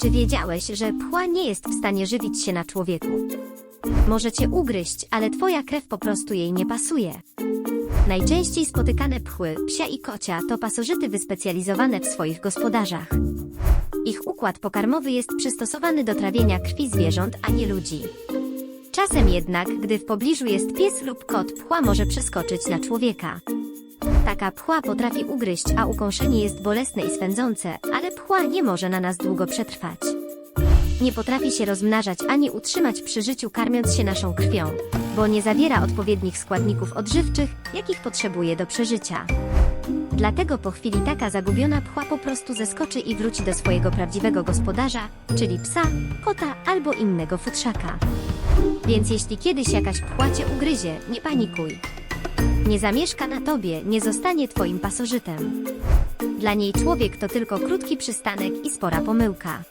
Czy wiedziałeś, że pchła nie jest w stanie żywić się na człowieku? Może cię ugryźć, ale twoja krew po prostu jej nie pasuje. Najczęściej spotykane pchły, psia i kocia, to pasożyty wyspecjalizowane w swoich gospodarzach. Ich układ pokarmowy jest przystosowany do trawienia krwi zwierząt, a nie ludzi. Czasem jednak, gdy w pobliżu jest pies lub kot, pchła może przeskoczyć na człowieka. Taka pchła potrafi ugryźć, a ukąszenie jest bolesne i swędzące, ale pchła nie może na nas długo przetrwać. Nie potrafi się rozmnażać ani utrzymać przy życiu karmiąc się naszą krwią, bo nie zawiera odpowiednich składników odżywczych, jakich potrzebuje do przeżycia. Dlatego po chwili taka zagubiona pchła po prostu zeskoczy i wróci do swojego prawdziwego gospodarza, czyli psa, kota albo innego futrzaka. Więc jeśli kiedyś jakaś pchła cię ugryzie, nie panikuj. Nie zamieszka na tobie, nie zostanie twoim pasożytem. Dla niej człowiek to tylko krótki przystanek i spora pomyłka.